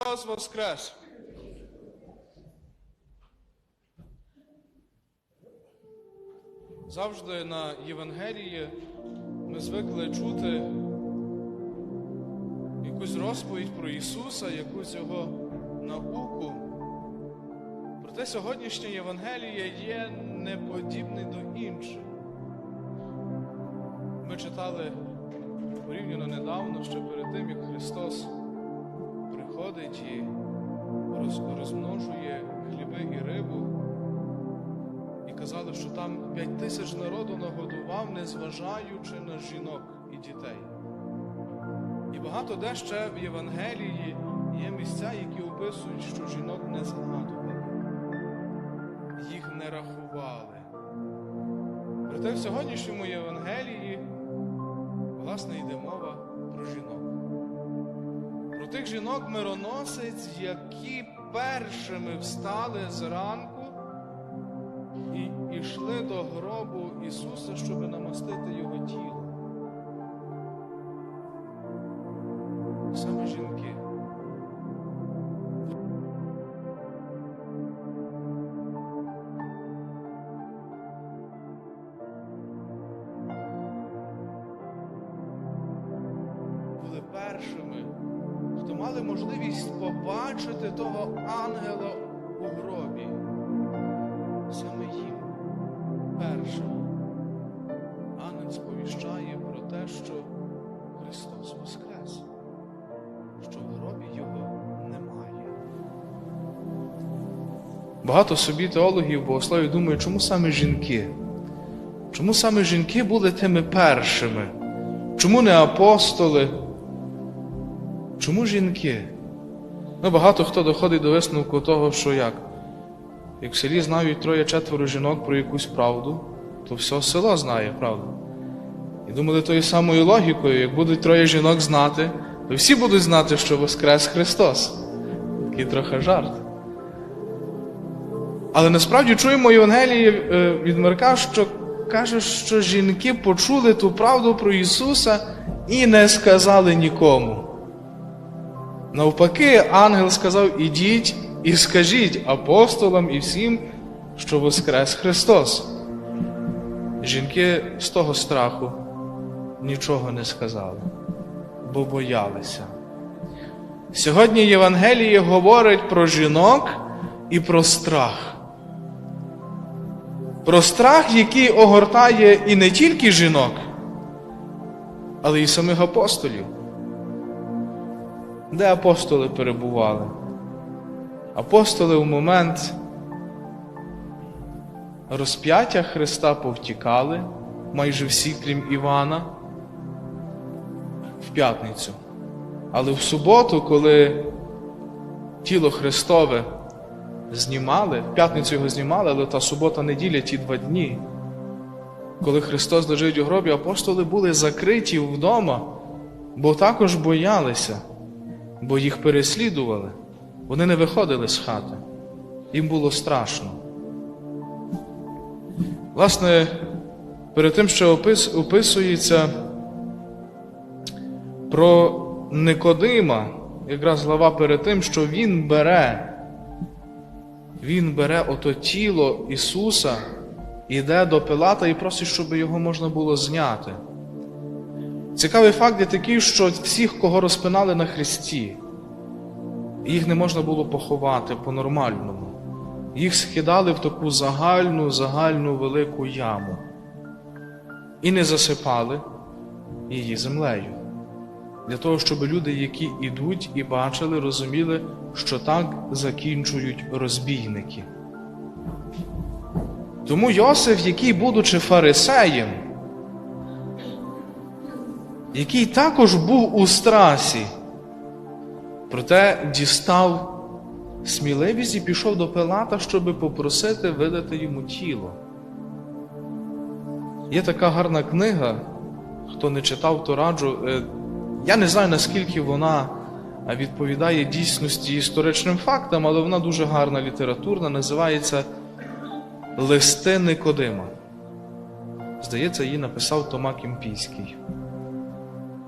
Христос Воскрес! Завжди на Євангелії ми звикли чути якусь розповідь про Ісуса, якусь Його науку. Проте сьогоднішнє Євангеліє є неподібне до інших. Ми читали порівняно недавно, ще перед тим, як Христос приходить і роз- розмножує хліби і рибу. І казали, що там п'ять тисяч народу нагодував, незважаючи на жінок і дітей. І багато де ще в Євангелії є місця, які описують, що жінок не згадували, їх не рахували. Проте в сьогоднішньому Євангелії, власне, йде мова тих жінок мироносець, які першими встали зранку і йшли до гробу Ісуса, щоб намастити Його тіло. Саме жінки. Були першими, хто мали можливість побачити того ангела у гробі. Саме їм першим ангел сповіщає про те, що Христос Воскрес, що в гробі Його немає. Багато собі теологів богословів думають, чому саме жінки? Чому саме жінки були тими першими? Чому не апостоли? Чому жінки? Ну, багато хто доходить до висновку того, що як? Як в селі знають троє-четверо жінок про якусь правду, то все село знає правду. І думали тою самою логікою, як будуть троє жінок знати, то всі будуть знати, що Воскрес Христос. Такий трохи жарт. Але насправді чуємо в Євангелії е, від Марка, що каже, що жінки почули ту правду про Ісуса і не сказали нікому. Навпаки, ангел сказав: ідіть і скажіть апостолам і всім, що Воскрес Христос. Жінки з того страху нічого не сказали, бо боялися. Сьогодні Євангеліє говорить про жінок і про страх. Про страх, який огортає і не тільки жінок, але й самих апостолів. Де апостоли перебували? Апостоли в момент розп'яття Христа повтікали, майже всі, крім Івана, в п'ятницю. Але в суботу, коли тіло Христове знімали, в п'ятницю його знімали, але та субота неділя ті два дні. Коли Христос лежить у гробі, апостоли були закриті вдома, бо також боялися, бо їх переслідували. Вони не виходили з хати. Їм було страшно. Власне, перед тим, що опис, описується про Никодима, якраз глава перед тим, що він бере, він бере ото тіло Ісуса, іде до Пилата і просить, щоб його можна було зняти. Цікавий факт є такий, що всіх, кого розпинали на Христі, їх не можна було поховати по-нормальному. Їх скидали в таку загальну, загальну велику яму і не засипали її землею. Для того, щоб люди, які йдуть і бачили, розуміли, що так закінчують розбійники. Тому Йосиф, який, будучи фарисеєм, який також був у страсі, проте дістав сміливість і пішов до Пилата, щоб попросити видати йому тіло. Є така гарна книга, хто не читав, то раджу. Е, Я не знаю, наскільки вона е, відповідає дійсності історичним фактам, але вона дуже гарна літературна, називається Листи Никодима. Здається, її написав Тома Кімпійський.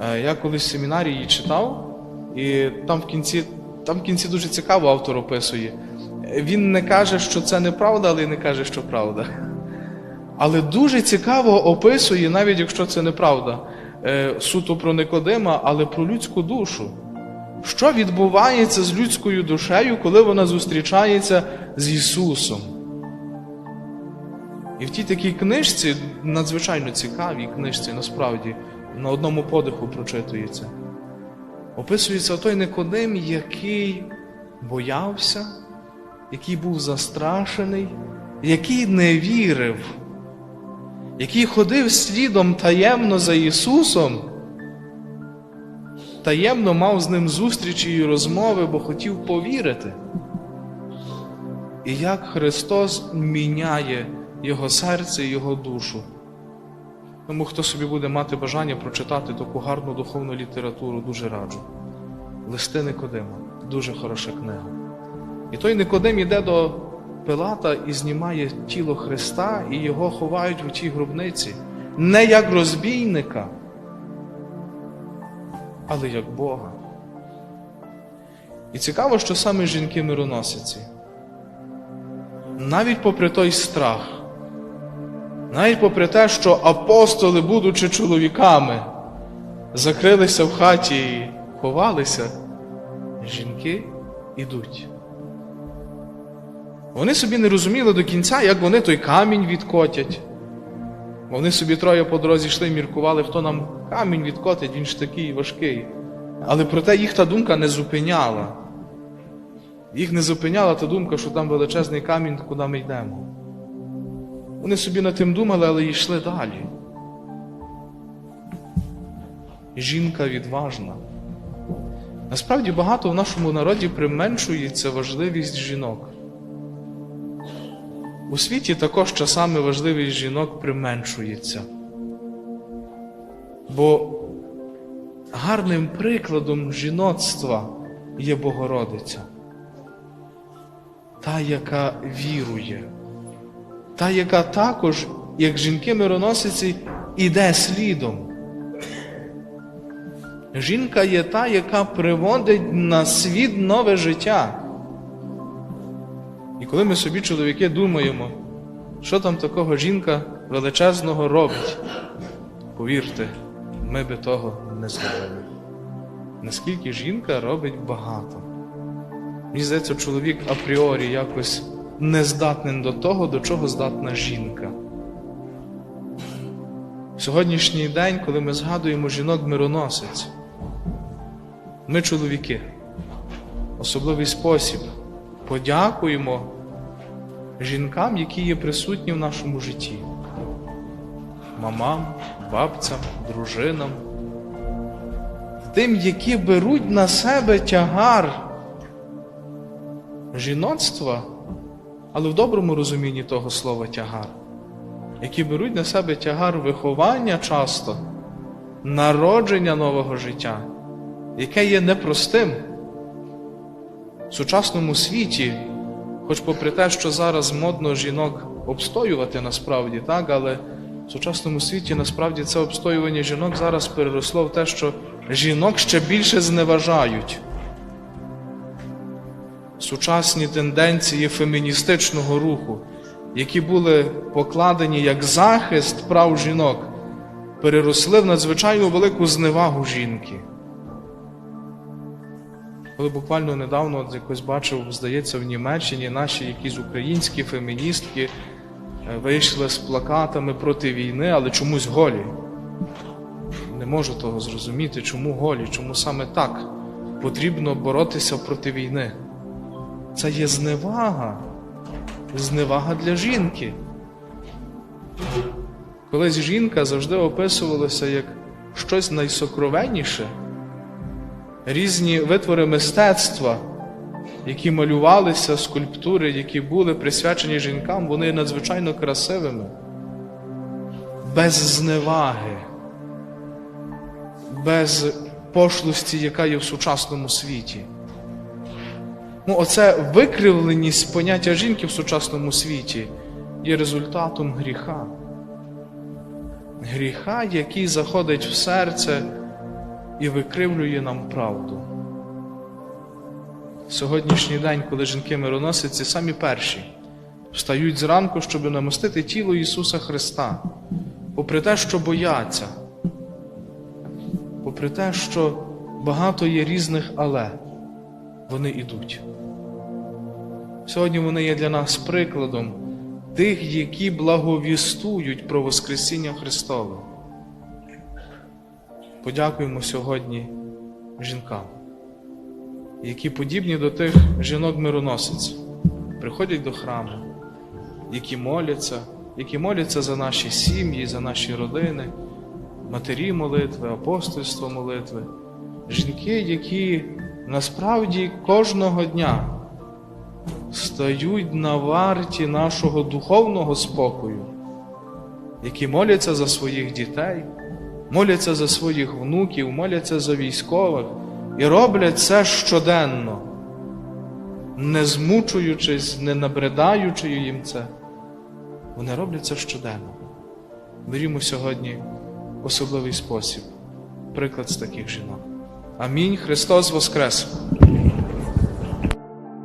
Е, Я колись в семінарії її читав, і там в кінці там в кінці дуже цікаво автор описує. Він не каже, що це неправда, але й не каже, що правда. Але дуже цікаво описує, навіть якщо це неправда, е, суто про Никодима, але про людську душу. Що відбувається з людською душею, коли вона зустрічається з Ісусом? І в тій такій книжці, надзвичайно цікавій книжці, насправді, на одному подиху прочитується. Описується той Никодим, який боявся, який був застрашений, який не вірив, який ходив слідом таємно за Ісусом, таємно мав з ним зустрічі і розмови, бо хотів повірити. І як Христос міняє його серце і його душу. Тому хто собі буде мати бажання прочитати таку гарну духовну літературу, дуже раджу. Листи Никодима, дуже хороша книга. І той Никодим іде до Пилата і знімає тіло Христа, і його ховають у тій гробниці. Не як розбійника, але як Бога. І цікаво, що саме жінки мироносиці, навіть попри той страх, навіть попри те, що апостоли, будучи чоловіками, закрилися в хаті і ховалися, жінки ідуть. Вони собі не розуміли до кінця, як вони той камінь відкотять. Вони собі троє по дорозі йшли міркували, хто нам камінь відкотить, він ж такий важкий. Але проте їх та думка не зупиняла. Їх не зупиняла та думка, що там величезний камінь, куди ми йдемо. Вони собі над тим думали, але йшли далі. Жінка відважна. Насправді багато в нашому народі применшується важливість жінок. У світі також часами важливість жінок применшується. Бо гарним прикладом жіноцтва є Богородиця, та, яка вірує, та, яка також, як жінки мироносиці, іде слідом. Жінка є та, яка приводить на світ нове життя. І коли ми собі, чоловіки, думаємо, що там такого жінка величезного робить, повірте, ми би того не зробили. Наскільки жінка робить багато. Мені здається, чоловік апріорі якось не здатний до того, до чого здатна жінка. В сьогоднішній день, коли ми згадуємо жінок мироносець, ми, чоловіки, особливий спосіб. Подякуємо жінкам, які є присутні в нашому житті, мамам, бабцям, дружинам, тим, які беруть на себе тягар жіноцтва, але в доброму розумінні того слова тягар, які беруть на себе тягар виховання часто, народження нового життя, яке є непростим. В сучасному світі, хоч попри те, що зараз модно жінок обстоювати насправді, так, але в сучасному світі насправді це обстоювання жінок зараз переросло в те, що жінок ще більше зневажають. Сучасні тенденції феміністичного руху, які були покладені як захист прав жінок, переросли в надзвичайно велику зневагу жінки. Коли буквально недавно от якось бачив, здається, в Німеччині наші якісь українські феміністки е, вийшли з плакатами проти війни, але чомусь голі. Не можу того зрозуміти, чому голі, чому саме так потрібно боротися проти війни. Це є зневага, зневага для жінки. Колись жінка завжди описувалася як щось найсокровенніше різні витвори мистецтва, які малювалися, скульптури, які були присвячені жінкам, вони надзвичайно красивими, без зневаги, без пошлості, яка є в сучасному світі. Ну, Оце викривленість поняття жінки в сучасному світі є результатом гріха. Гріха, який заходить в серце і викривлює нам правду. сьогоднішній день, коли жінки мироносиці, самі перші встають зранку, щоб намостити тіло Ісуса Христа, попри те, що бояться, попри те, що багато є різних але, вони йдуть. Сьогодні вони є для нас прикладом тих, які благовістують про Воскресіння Христове. Подякуємо сьогодні жінкам, які подібні до тих жінок-мироносиць, приходять до храму, які моляться, які моляться за наші сім'ї, за наші родини, матері молитви, апостольство молитви, жінки, які насправді кожного дня стають на варті нашого духовного спокою, які моляться за своїх дітей, моляться за своїх внуків, моляться за військових і роблять це щоденно, не змучуючись, не набридаючи їм це. Вони роблять це щоденно. Берімо сьогодні особливий спосіб, приклад з таких жінок. Амінь. Христос Воскрес!